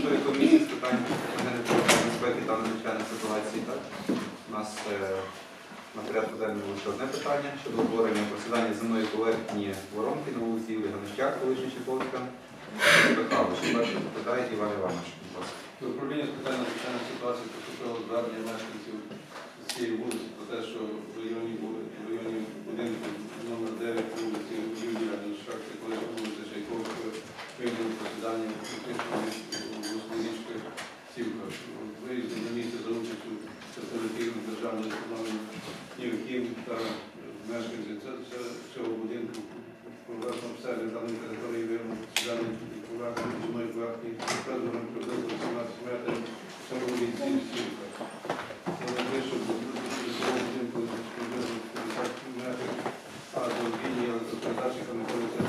тимчасової комісії з питань енергетичної безпеки та надзвичайної ситуації. Так? У нас е, на порядку денному лише одне питання щодо утворення просідання земної поверхні воронки на вулиці Юрія Ганичак, колишня. Михайлович, перше запитає Іван Іванович. будь ласка. Управління з питань надзвичайної ситуації поступило звернення мешканців з цієї вулиці про те, що в районі, вули- в районі будинку номер 9 вулиці Юрія Ганшак, коли вулиця Чайковського, виявлено просідання критичної руслі річки Сівка. Виїзді на місце за участю представників державної установи Нівків та мешканців це- це- цього будинку Проведено обстеження даної території виявлено просідання поверхні земної поверхні розміром приблизно 18 метрів в цьому вулиці Сівка. Це найближче до цього будинку приблизно 50 метрів, а до лінії електропередачі знаходиться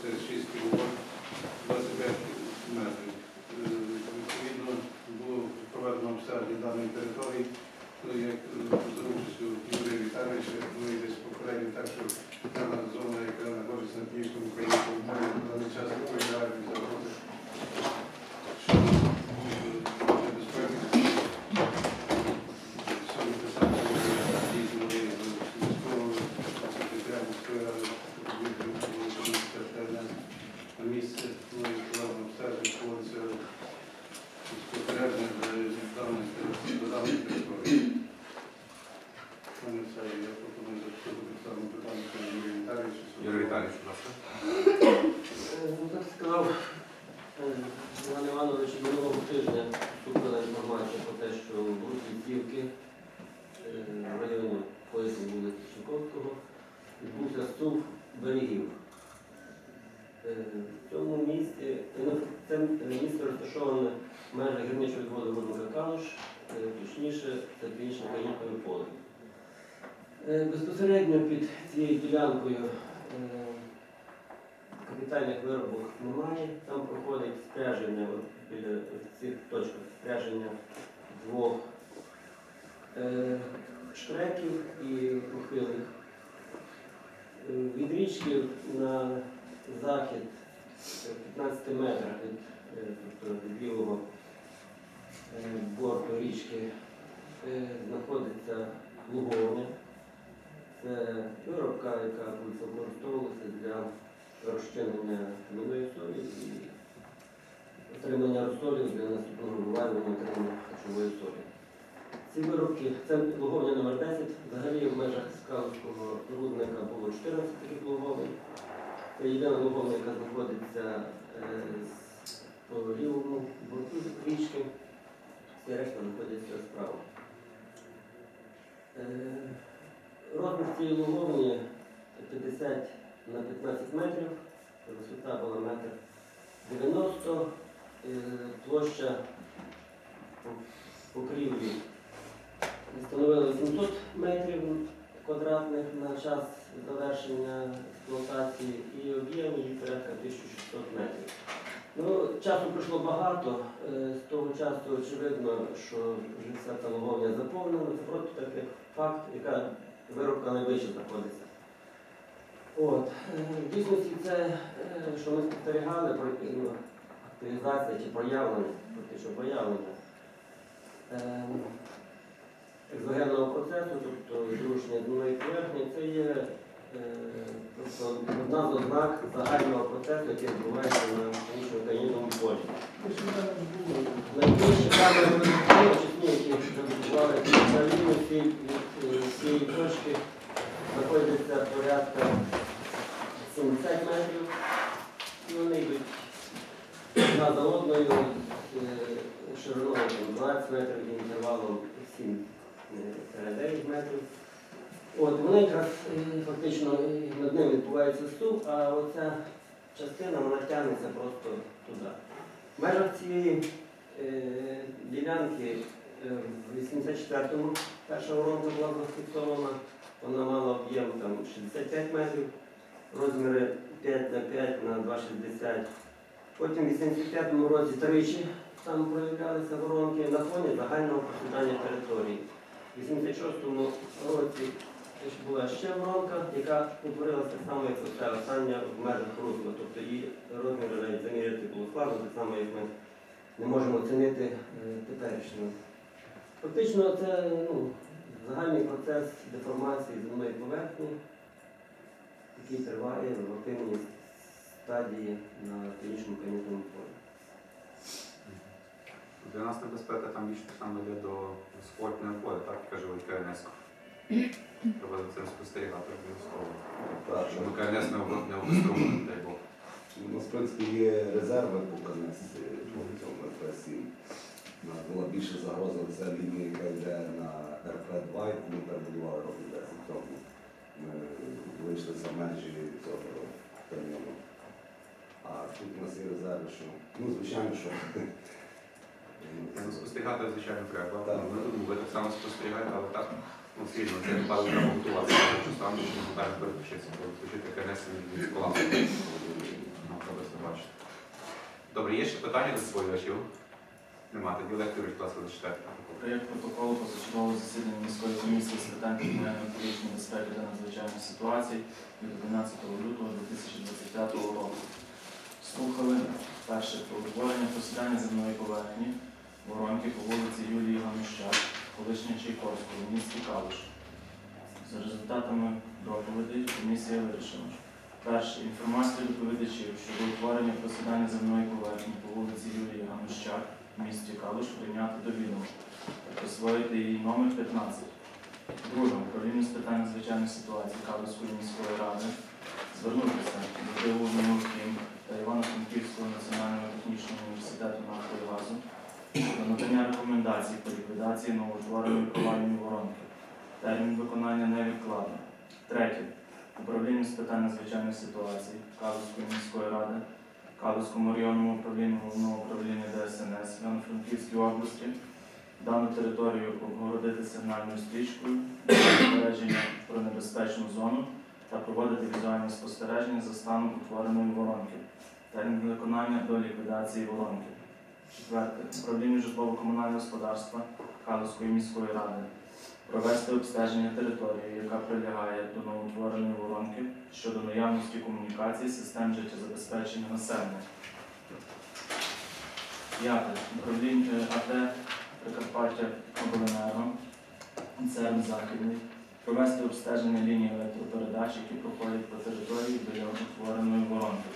це 6 кВт 25 метрів. Е, Відповідно, було проведено обстеження даної території, ну, як е, за участю Юрія Віталійовича, ну і десь попередньо так, що дана зона, яка знаходиться на північному українському морі, на даний час відповідає від загрози. Щодо е, безпеки, сьогодні писати дійсно вони військового секретаря міської ради відповідно на місце, ну і проведено обстеження, проводиться спостереження з даної до даної території. У мене все, я пропоную записати підставне питання до Юрія Віталійовича. Юрій Віталійович, будь ласка. Е, Ну, так сказав е, Іван Іванович минулого тижня поступила інформація про те, що в вулиці Цівки е, в районі колишньої вулиці Чайковського відбувся стув берегів. Е, В цьому місці е, ну, це е, місце розташоване в межах гірничої води Рудника Калуш, е, це північне поле. Безпосередньо під цією ділянкою е, капітальних виробок немає. Там проходить спряження біля цих точках спряження двох е, штреків і похилих. Е, Від річки на захід е, 15 метрах від, тобто від лівого борту річки е, знаходиться луговня. Це виробка, яка буде використовуватися для розчинення минулої солі і отримання розсолів для наступного виварювання отримання харчової солі. Ці виробки, це луговня номер 10 взагалі в межах скалського рудника було 14 таких луговень. Це єдина луговня, яка знаходиться е, по лівому боку річки, всі решта знаходяться справа. Е, Розмір цієї луговні 50 на 15 метрів, висота була метр 90, е, площа покрівлі становила 800 метрів квадратних на час завершення експлуатації і об'єм її порядка 1600 метрів. Ну, часу пройшло багато, е, з того часу очевидно, що вже вся та луговня заповнена, це просто так як факт, яка виробка найвище знаходиться. От. е, В дійсності це, е, що ми спостерігали, про активізація чи проявлення, фактично проявлення екзогенного процесу, тобто зрушення земної поверхні, це є е, просто одна з ознак загального процесу, який відбувається на північному канінному полі. Найбільші камери очисні, які на лінії цієї е, точки, знаходяться порядка 70 метрів. Вони йдуть одна за одною е, шириною 20 метрів інтервалом 7 9 метрів. От, вони якраз е, фактично е, над ними відбувається ступ, а оця частина вона тягнеться просто туди. В межах цієї е, ділянки в 84-му перша воронка була зафіксована, вона мала об'єм 65 метрів, розміри 5 на 5 на 2,60. Потім в 85-му році тричі там проявлялися воронки на фоні загального просідання території. У 86-му році була ще воронка, яка утворилася так само, як оця остання в межах русла. Тобто її розміри навіть заміряти було складно, так само, як ми не можемо оцінити е, теперішнього. Фактично це ну, загальний процес деформації земної поверхні, який триває в активній стадії на північному канітному полі. Для нас небезпека там більше саме йде до спортного поля, так каже КНС. Треба за цим спостерігати обов'язково. Щоб КНС не об- не дай Бог. У нас, в принципі, є резерви по КНС по цьому РП-7. У нас була більша загроза ця лінія, яка йде на РП-2, яку ми перебудували років 10 тому. Ми вийшли за межі цього району. А тут у нас є резерви, що, ну, звичайно, що Ну, Спостерігати, звичайно, треба. Ми ви так само спостерігаєте, але так, ну, це базу треба готуватися, що там, так переключитися, бо КНС від колапсу. Добре, є ще питання до спойлерів? Нема, тоді лектор, будь ласка, зачитайте. Проєкт протоколу позачергового засідання міської комісії з питань комунальної політичної безпеки та надзвичайних ситуацій від 11 лютого 2025 року. Слухали перше про утворення посідання земної поверхні воронки по вулиці Юлії Ганущак, колишня Чайковського, в місті Калуш. За результатами доповідей комісія вирішила. Перше. Інформацію доповідачів щодо утворення посідання земної поверхні по вулиці Юлії Ганущак в місті Калуш прийняти до відома та присвоїти її номер 15. Друге. Управління з питань надзвичайних ситуацій Калуської міської ради звернутися до Кім та Івано-Франківського національного технічного університету нафти надання рекомендацій по ліквідації новоутвореної провальної воронки. Термін виконання невідкладно. Третє. Управління з питань надзвичайних ситуацій Калуської міської ради Калуському районному управлінню головного управління ДСНС Івано-Франківській області дану територію обгородити сигнальною стрічкою для попередження про небезпечну зону та проводити візуальні спостереження за станом утвореної воронки. Термін виконання до ліквідації воронки. Четверте. Управління житлово-комунального господарства Калуської міської ради провести обстеження території, яка прилягає до новоутвореної воронки щодо наявності комунікації систем життєзабезпечення населення. П'яте. Управління АТ Прикарпаття Обленерго, ЦРМ Західний, провести обстеження лінії електропередач, які проходять по території біля утвореної воронки.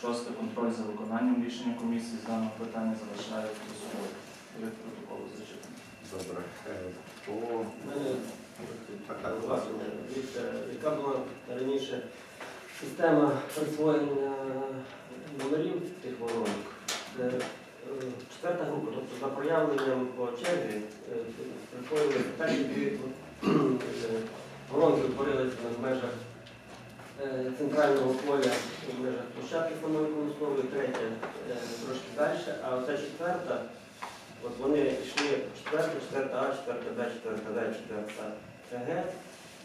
Шосте. Контроль за виконанням рішення комісії з даного питання залишається до собою. Від протоколу зачитано. Добре. Е, По У мене Так, так, зауваження. Дивіться, яка була раніше система присвоєння номерів тих воронок. Е, четверта група, тобто за проявленням по черзі е, присвоїли перші дві е, воронки утворилися в межах центрального поля, в межах площадки промислової, третя е, трошки далі, а оця четверта От вони йшли четверта, четверта А, четверта Б, четверта В, четверта Г.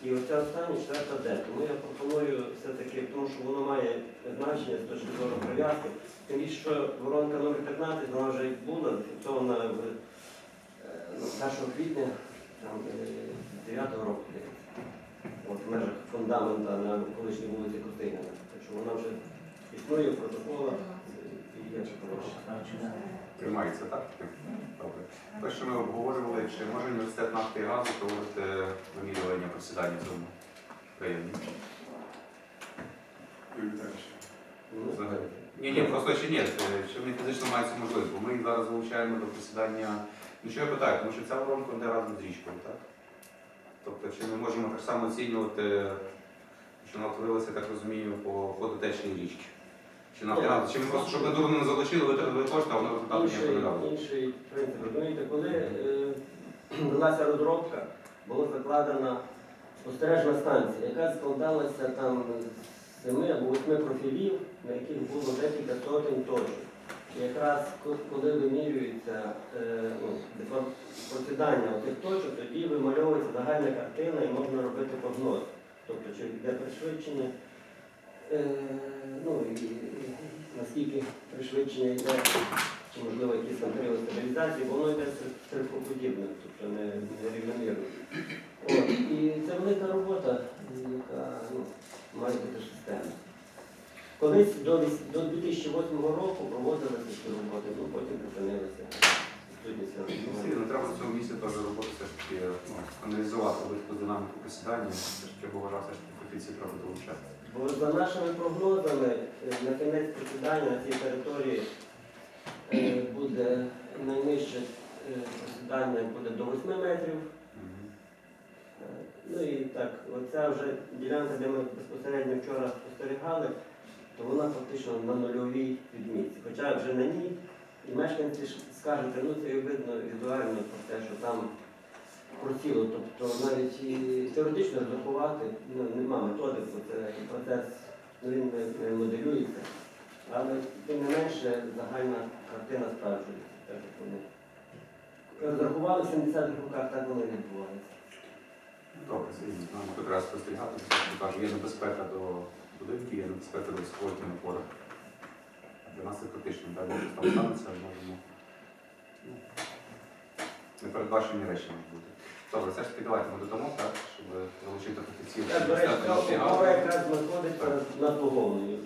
І оця остання четверта Д. Тому я пропоную все-таки, тому що воно має значення з точки зору прив'язки. Тим більше, що воронка номер 15, вона вже була зафіксована в е, ну, 1 квітня там, е, 9 року. От в межах фундамента на колишній вулиці Костиняна. Так що вона вже існує в протоколах е, і є. Приймається, так? Добре. Те, що ми обговорювали, чи може університет нафти і газу проводити вимірювання просідання в цьому районі? Ну, Взагалі. Ні, ні, просто чи ні, е, чи вони фізично мають цю можливість, бо ми їх зараз залучаємо до просідання. Ну що я питаю, тому що ця воронка йде разом з річкою, так? Тобто, чи ми можемо так само оцінювати, що вона утворилася, так розумію, по ходу течії річки? Чи нафтогаз? Чи ми просто, щоб ми дурно не залучили, витратили кошти, а воно результату Інший, не дало? інший принцип. Розумієте, коли е, велася розробка, була закладена спостережна станція, яка складалася там з семи або восьми профілів, на яких було декілька сотень точок. Якраз коли вимірюється е, ну, просідання цих точок, тоді вимальовується загальна картина і можна робити прогноз. Тобто, чи йде пришвидшення, е, ну і, наскільки пришвидшення йде, чи можливо якісь там період стабілізації, воно йде стрибкоподібне, тобто не, не рівномірно. І це велика робота, яка ну, має бути системна. Колись до, 2008 року проводилися ці роботи, ну потім припинилися. Ну, не треба в цьому місці теж роботи все ж таки ну, аналізувати велику динаміку посідання. Все ж таки вважав, все ж таки треба долучати. Бо за нашими прогнозами, е, на кінець присідання на цій території е, буде найнижче е, присідання буде до 8 метрів. Ну і так, оця вже ділянка, де ми безпосередньо вчора спостерігали, то вона фактично на нульовій відмітці. Хоча вже на ній і мешканці скажуть, ну це видно візуально про те, що там просіло. Тобто навіть і теоретично розрахувати ну, нема методик, бо це процес ну, він не, моделюється. Але тим не менше загальна картина справджується, так вони. Розрахували в 70-х роках, так воно і відбувається. Добре, тут спостерігати, кажу, є небезпека до будинків, є небезпека до високої напори. Для нас це критично, далі що там станеться, можемо. ну, Непередбачені речі можуть бути. Добре, все ж таки давайте ми додамо, так, щоб залучити фахівців. Так, до речі, мова якраз знаходиться над погоною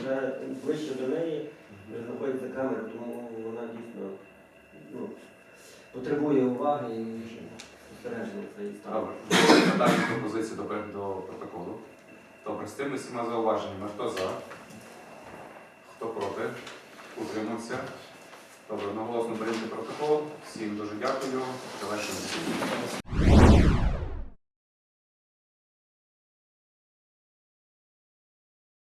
Вже ближче до неї знаходиться камера, тому вона дійсно ну, потребує уваги і спостереження цієї стан. Добре. Надалі пропозиції до протоколу. Добре, з тими всіма зауваженнями. Хто за? Хто проти? Утримався. Добре, наголосно прийняти протокол. Всім дуже дякую. Завершуємо.